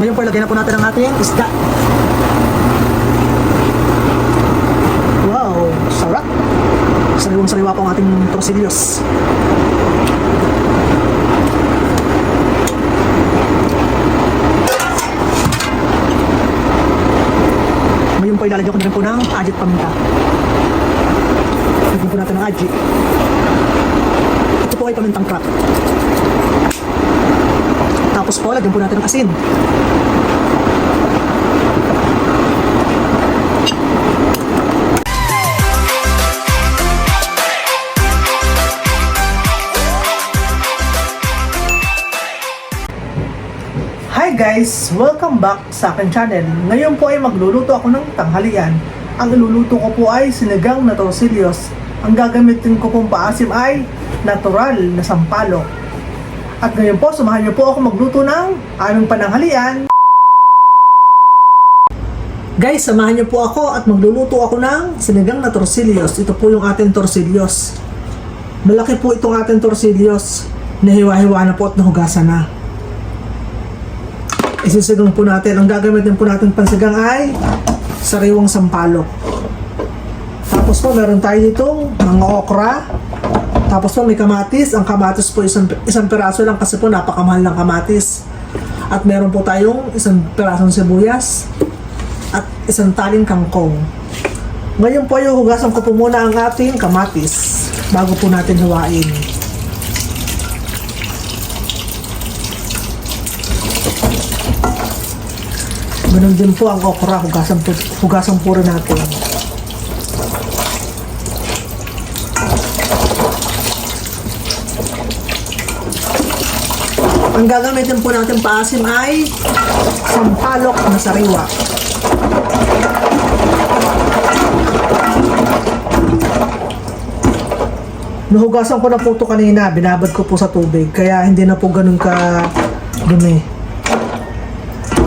Ngayon po, ilagay na po natin ang ating isda. Wow, sarap. Sariwang-sariwa po ang ating torsillos. Ngayon po, ilalagyan ko na rin po ng ajit paminta. Lagyan po natin ng ajit. Ito po ay pamintang crack. Tapos po, lagyan po natin ng asin. Hi guys! Welcome back sa akin channel. Ngayon po ay magluluto ako ng tanghalian. Ang iluluto ko po ay sinigang na torsillos. Ang gagamitin ko pong paasim ay natural na sampalok. At ngayon po, samahan niyo po ako magluto ng aming pananghalian. Guys, samahan niyo po ako at magluluto ako ng sinigang na torsillos. Ito po yung ating torsillos. Malaki po itong ating torsillos. Nahiwa-hiwa na po at nahugasan na. Isisigang po natin. Ang gagamitin po natin pansigang ay sariwang sampalok. Tapos po, meron tayo ditong mga okra. Tapos po, may kamatis. Ang kamatis po, isang, isang piraso lang kasi po napakamahal ng kamatis. At meron po tayong isang pirasong sibuyas at isang taling kangkong. Ngayon po, yung hugasan ko po muna ang ating kamatis bago po natin hawain. Ganun din po ang okra, hugasan po, hugasan po rin natin. Ang gagamitin po natin paasim ay sampalok na sariwa. Nahugasan ko na po ito kanina, binabad ko po sa tubig, kaya hindi na po ganun ka dumi.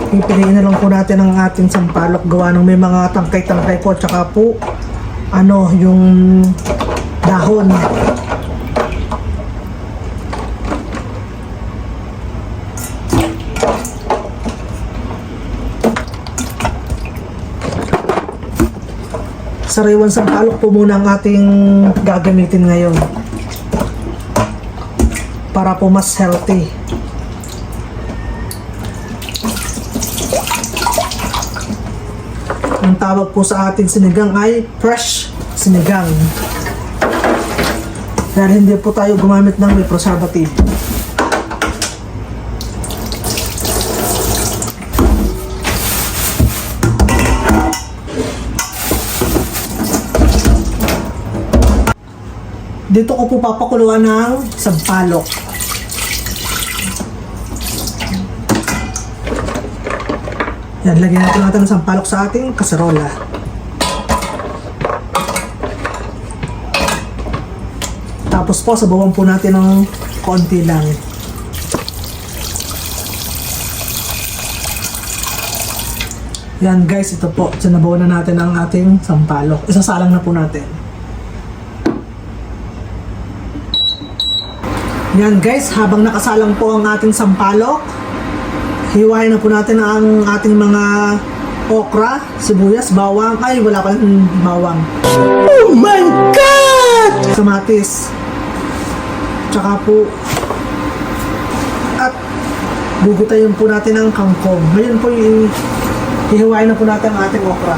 Pipiliin na lang po natin ang ating sampalok gawa ng may mga tangkay-tangkay po tsaka po ano yung dahon. Sariwan sampalok po muna ang ating gagamitin ngayon. Para po mas healthy. Ang tawag po sa ating sinigang ay fresh sinigang. Dahil hindi po tayo gumamit ng may preservative. Dito ko po papakuluan ng sampalok. Yan, lagyan natin natin ng sampalok sa ating kaserola. Tapos po, sabawan po natin ng konti lang. Yan guys, ito po. Sinabawan na natin ang ating sampalok. Isasalang na po natin. Yan guys, habang nakasalang po ang ating sampalok, hiwain na po natin ang ating mga okra, sibuyas, bawang. Ay, wala pa rin bawang. Oh my God! Kamatis. Tsaka po, at gugutayin po natin ang kangkong. Ngayon po, i- hihiwain na po natin ang ating okra.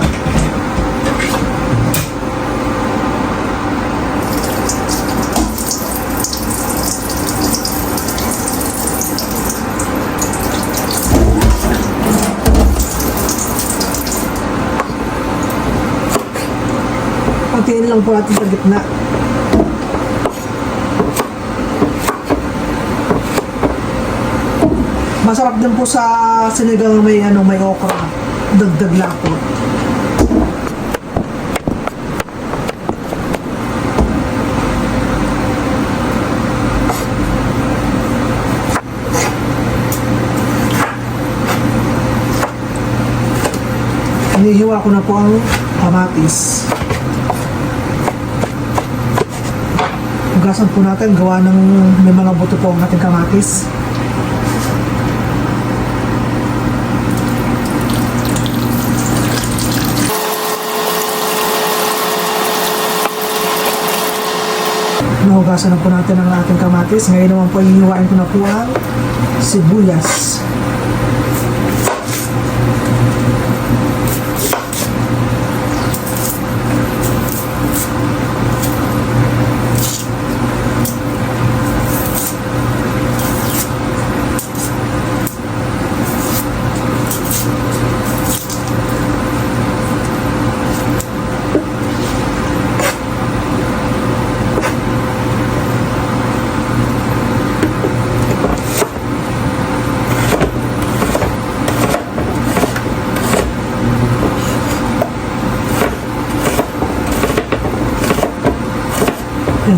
Lang po natin sa gitna. Masarap din po sa sinigang may ano may okra. Dagdag lang po. Hinihiwa ko na po ang kamatis. hugasan po natin gawa ng may mga buto po ang ating kamatis. Nahugasan na po natin ang ating kamatis. Ngayon naman po, iniwain ko na po ang sibuyas.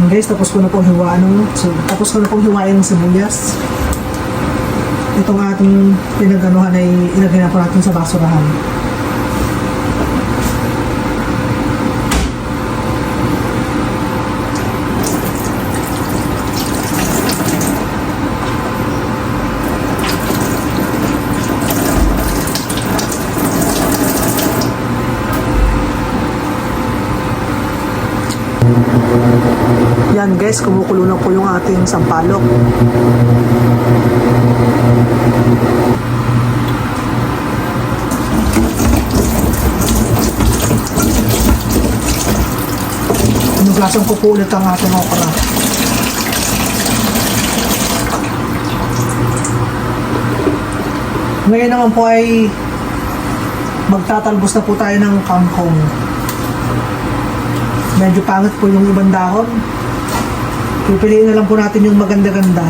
Ayan guys, tapos ko na pong hiwaan ng, so, tapos ko na pong hiwain ng sibuyas. Itong ating pinaganuhan ay ilagay na po natin sa basurahan. Yan guys, kumukulo na po yung ating sampalok. Inugasan ko po ulit ang ating okra. Ngayon naman po ay magtatalbos na po tayo ng kangkong. Medyo pangit po yung ibang dahon. Pipiliin na lang po natin yung maganda-ganda.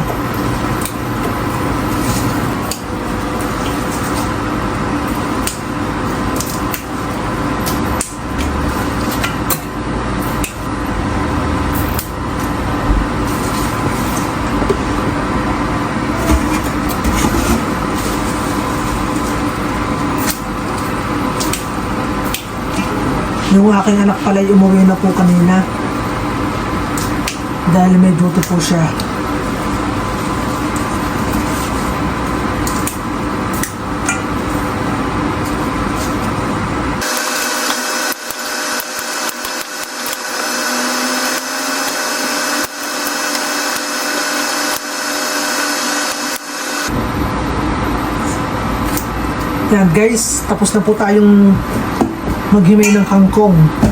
Yung aking anak pala umuwi na po kanina. Dahil may duty po siya. Yan guys, tapos na po tayong maghimay ng kangkong.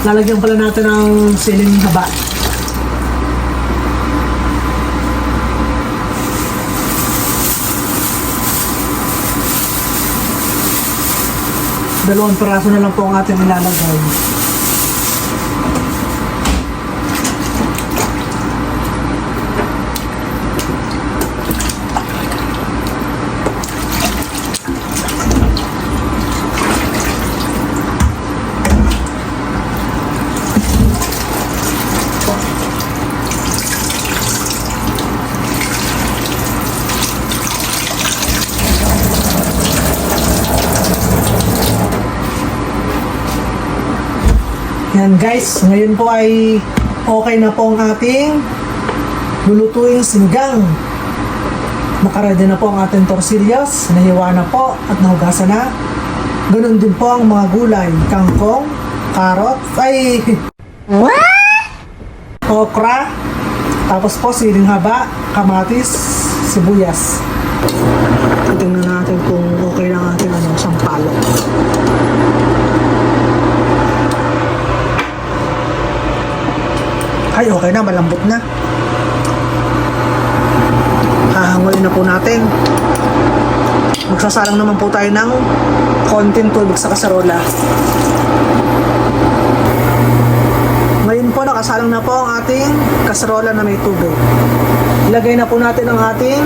Lalagyan pala natin ng siling haba. Dalawang piraso na lang po ang ating ilalagay. Yan guys, ngayon po ay okay na po ang ating lulutuing sinigang. Nakaredy na po ang ating torsillas, nahiwa na po at nahugasan na. Ganon din po ang mga gulay, kangkong, karot, ay okra, tapos po siling haba, kamatis, sibuyas. Tingnan natin kung okay na ang ating ano, sampalok. Ay, okay na, malambot na. Hahangoyin na po natin. Magsasalang naman po tayo ng konting tubig sa kasarola. Ngayon po, nakasalang na po ang ating kasarola na may tubig. Ilagay na po natin ang ating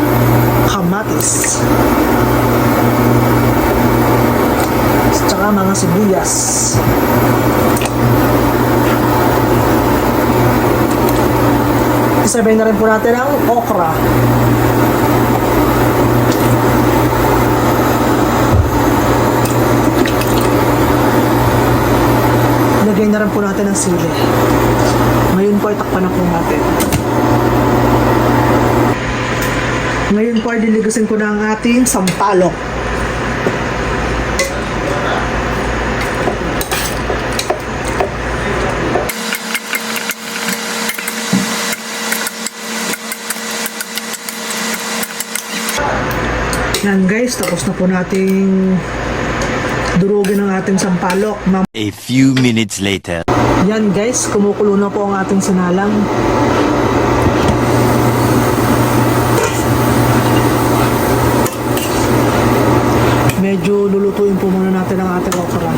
kamatis. tsaka mga sibuyas. Isabay na rin po natin ang okra. Lagay na rin po natin ang sili. Ngayon po ay takpan na po natin. Ngayon po ay diligasin ko na ang ating sampalok. Yan guys, tapos na po nating durugin ang ating sampalok. Mam- A few minutes later. Yan guys, kumukulo na po ang ating sinalang. Medyo lulutuin po muna natin ang ating okra.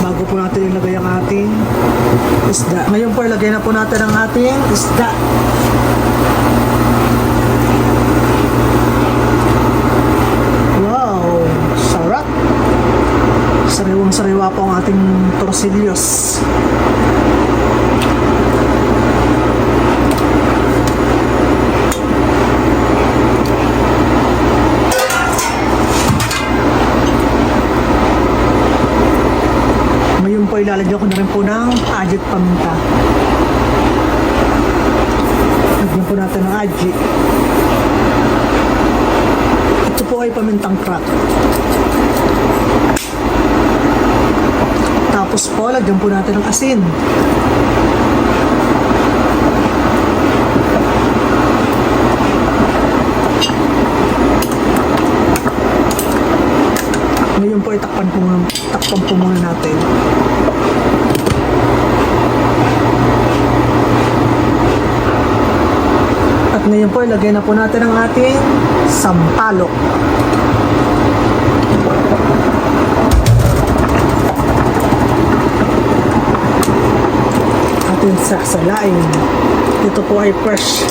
Bago po natin ilagay ang ating isda. Ngayon po ilagay na po natin ang ating isda. Wow! Sarap! Sariwang sariwa po ang ating torsillos. Po ilalagyan ko na rin po ng ajit paminta. Lagyan po natin ng aji. Ito po ay pamintang crack. Tapos po, lagyan po natin ng asin. Ngayon po, itakpan po, takpan po muna natin. At ilagay na po natin ang ating sampalok. ating saksalain. Ito po ay fresh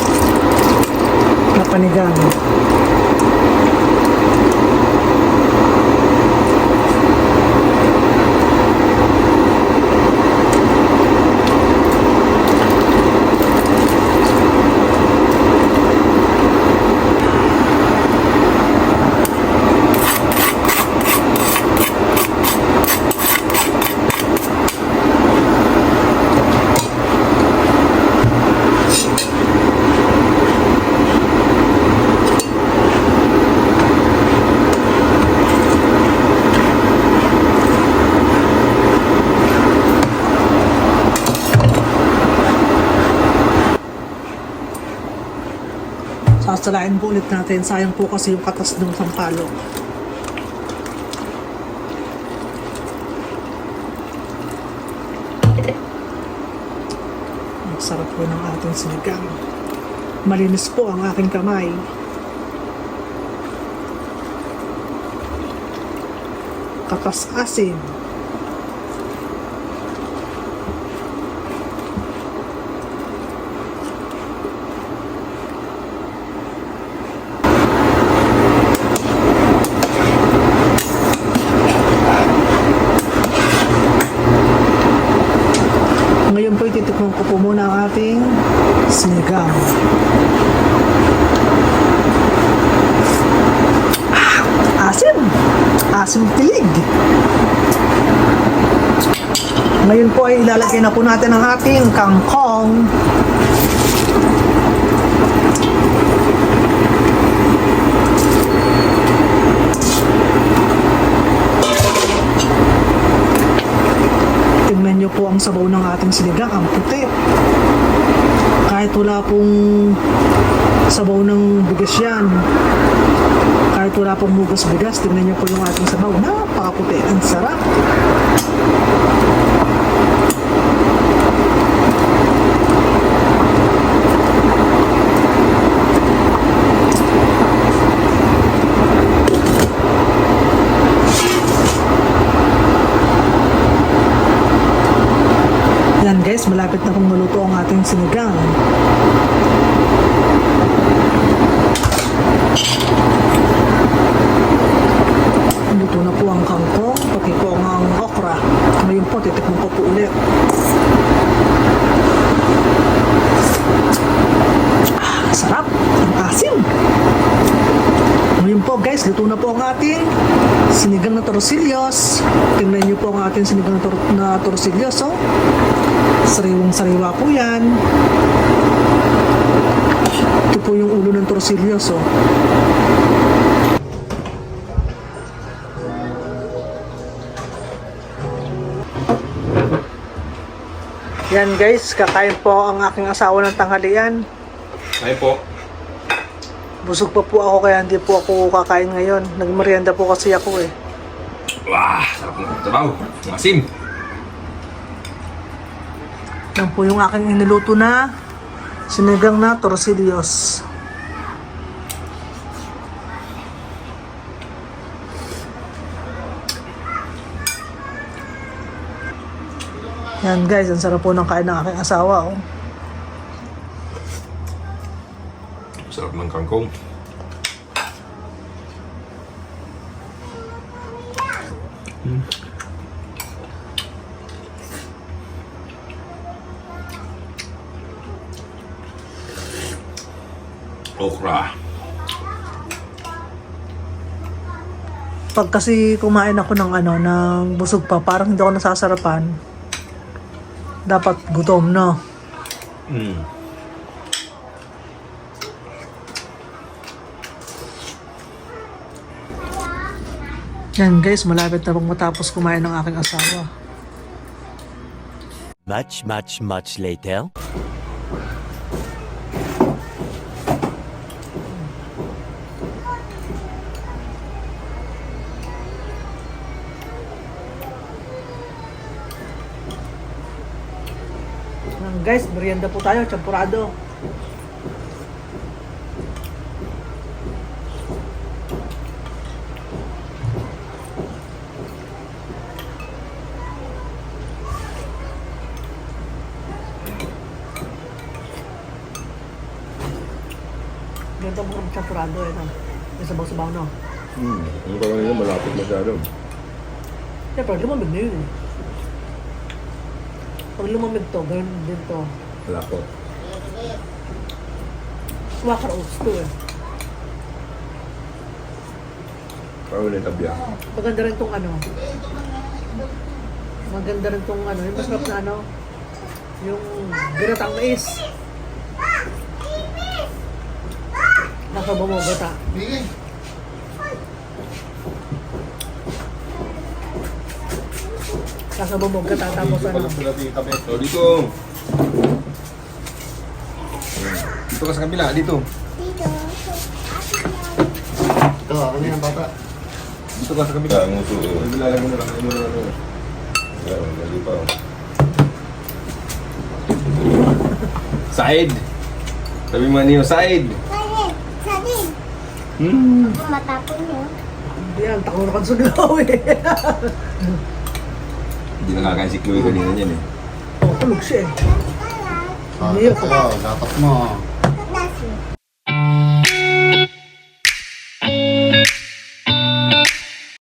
na panigang. Sasalain po ulit natin. Sayang po kasi yung katas ng sampalok. Ang sarap po ng ating sinigang. Malinis po ang aking kamay. Katas asin. Ngayon po ititikman ko po muna ang ating sinigang. Ah, asim! Asim tilig! Ngayon po ay ilalagay na po natin ang ating kangkong. Tingnan nyo po ang sabaw ng ating sinigang, ang puti. Kahit wala pong sabaw ng bigas yan, kahit wala pong mugas bigas, tingnan nyo po yung ating sabaw. Napakaputi, ang sarap. malapit na kung maluto ang ating sinigang. Luto na po ang kangkong, pati po ang okra. Ano Ngayon po, titikman ko po ulit. Ah, sarap! Ang asim! Ano Ngayon po guys, luto na po ang ating sinigang na torsilyos. Tingnan niyo po ang ating sinigang na, tor na torsilyos. Oh. Sariwang sariwa po yan. Ito po yung ulo ng torsillos. Oh. Yan guys, kakain po ang aking asawa ng tanghalian. Ay po. Busog pa po ako kaya hindi po ako kakain ngayon. Nagmerienda po kasi ako eh. Wah, sarap ng trabaho. Masim. Yan po yung aking iniluto na sinigang na torsillos. Yan guys, ang sarap po ng kain ng aking asawa. Oh. Sarap ng kangkong. Okra. Pag kasi kumain ako ng ano, ng busog pa, parang hindi ako nasasarapan. Dapat gutom, no? Mm. Yan guys, malapit na pong matapos kumain ng aking asawa. Much, much, much later. Guys, merienda po tayo, champurado. Ganito mo ang champurado eh, no? Yung sabaw-sabaw, no? Hmm. Ano pa kanina malapit masyado. Siyempre, lumamig na yun eh. Pag lumamig to, ganun din to. Malapot. Wakar oats to eh. Parang ulit tabya. Maganda rin tong ano. Maganda rin tong ano. Yung masarap na ano. Yung ginatang mais. Nasa bumugata. Nasa bumugata tapos ano. Oh, dito. Dito ka sa kabila, dito. Ito, ako na yung bata. Dito ka sa kabila. Ang uso. Kabila lang muna lang. Ano muna lang. Ayan, lagi pa. oh. Side. Sabi mo niyo, side. Sabi, sabi, Hmm. matapon niyo. Hindi yan, tako na kansuglaw eh. Hindi nakakain si Chloe kanina niyan eh. oh, tulog siya eh. Ah, Hindi, ito, dapat mo.